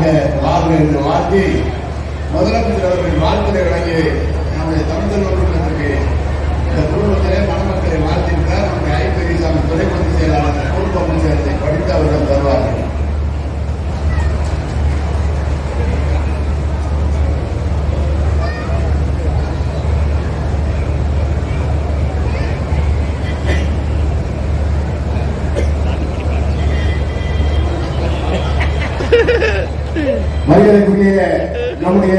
வாழ்க வாழ்க என்ற வார்த்தை முதலமைச்சர் அவர்கள் வாழ்த்துறை வழங்கி நம்முடைய தமிழ்நாடு நம்முடைய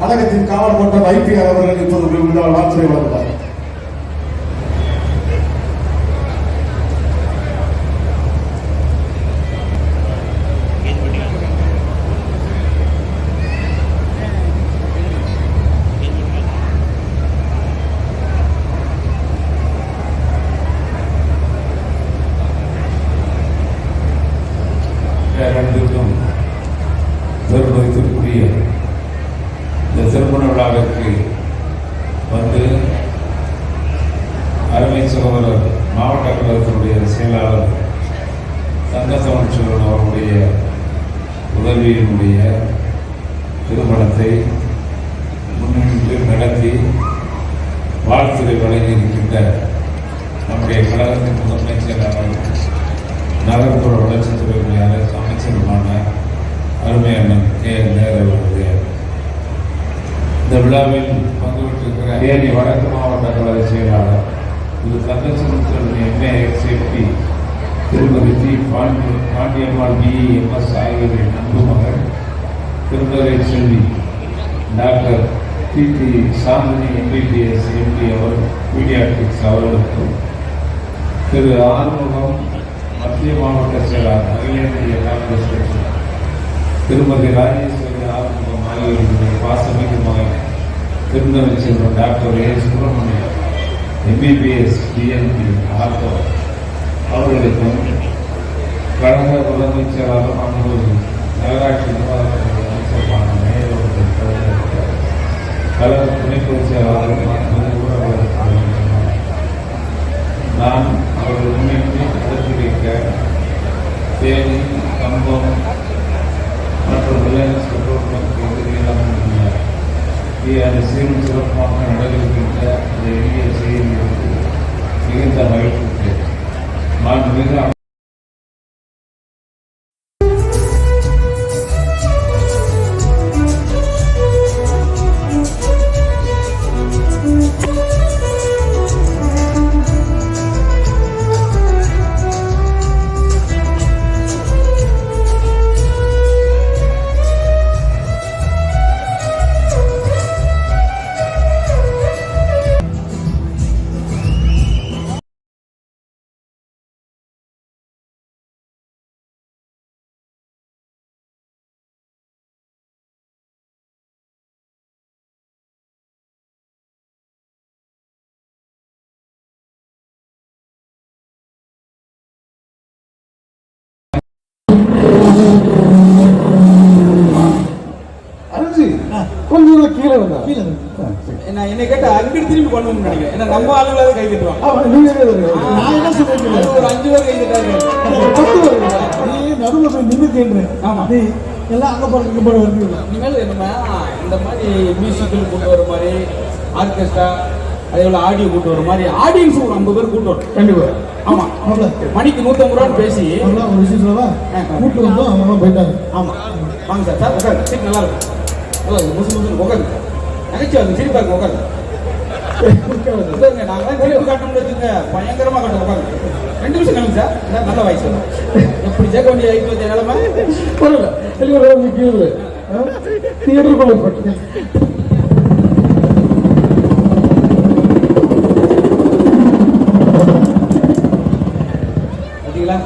கழகத்தின் காவல் கோட்டம் ஐபிஆர் அவர்கள் இப்போது வாழ்த்துறை வழங்குவார். பெருமதிப்பிற்குரிய இந்த திருமண விழாவிற்கு வந்து அருமை சகோதரர் மாவட்ட கழகத்தினுடைய செயலாளர் தங்கத்தமிழ் அவருடைய உதவியினுடைய திருமணத்தை முன்னின்று நடத்தி வாழ்த்துறை வழங்கி இருக்கின்ற நம்முடைய கழகத்தின் முதன்மை செயலாளர் நகர்ப்புற வளர்ச்சித்துறை அமைச்சருமான அருமை அண்ணன் கே. நேரு அவர்களுடைய இந்த விழாவில் பங்கு பெற்றிருக்கிற ஏனி வடக்கு மாவட்ட கழக செயலாளர் திரு. தங்கச்சமுத்திரன் எம்ஏ எக்ஸ்எப்பி திருமதி ஜி பாண்டிய பாண்டியம்மாள் பிஇஎம்எஸ் ஆகியோரின் e. அன்பு மகள் Thirumathi Selvi doctor D. D. Chandini MBBS M P pediatrics அவர்களுக்கும் திரு. ஆறுமுகம் மத்திய மாவட்ட செயலாளர் அகில இந்திய காங்கிரஸ் கட்சி திருமதி ராஜேஸ்வரி ஆறுமுகம் ஆகியோருடைய பாசமிகு மகன் Tirunelveli Selvam doctor A. Subramaniam MBBS DNB ortho. அவர்களுக்கும் கழக முதலமைச்சராக செயலாளர் நகராட்சி நிர்வாகத்துறை அமைச்சருமான மேயர் கழக துணை பொதுச் செயலாளர் நான் அவர்கள் முன்னிட்டு நடத்தி வைக்க தேனி கம்பம் மற்றும் ரிலையன்ஸ் பெட்ரோல் பங்க் எதிரிகளாக அது சீரும் சிறப்பாக நடைபெறுகின்ற அந்த எளிய செய்தி மிகுந்த மகிழ்ச்சி நான் மிக என்ன என்னை கேட்டா அங்கிட்டு திரும்பி பண்ணணும்னு நினைக்கிறேன். ஏன்னா நம்ம ஆளுங்களாவது கை? நான் என்ன அது ஒரு அஞ்சு பேர் கை தட்டாங்க பத்து வருங்க. நீ நடுவுல போய் ஆமா. நீ எல்லாம் அங்க போற இங்க போற வருவீங்க இனிமேல் நம்ம இந்த மாதிரி மியூசிக்கல் கூட்டு வர மாதிரி ஆர்கெஸ்ட்ரா அதே போல ஆடியோ கூட்டு வர மாதிரி ஆடியன்ஸ் ஒரு ஐம்பது பேர் கூட்டு வரும் கண்டிப்பா. ஆமா. மணிக்கு நூத்தம்பது ரூபான்னு பேசி ஒரு விஷயம் சொல்லவா. கூட்டு வந்தோம் அவங்க போயிட்டாங்க ஆமா. வாங்க சார் சார் உட்காரு சீட் நல்லா இருக்கும் முசு முசு உட்காரு நகைச்சு வந்து சிரிப்பா இருக்கு உட்காரு. உட்காருங்க நாங்க சிரிப்பு காட்டணும்னு வச்சுங்க பயங்கரமா காட்டும் உட்காரு ரெண்டு நிமிஷம் கழிச்சு சார் நல்ல வயசு எப்படி சேர்க்க வேண்டிய ஐம்பத்தி நிலைமை? பரவாயில்ல. வெளியே வந்து கீழே தியேட்டருக்குள்ள போட்டு. பார்த்தீங்களா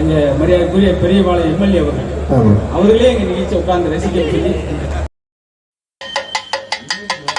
எங்க மரியாதைக்குரிய பெரியபாளையம் எம்எல்ஏ அவர்கள். அவர்களே எங்க நிகழ்ச்சி உட்கார்ந்து ரசிக்க சொல்லி Thank you.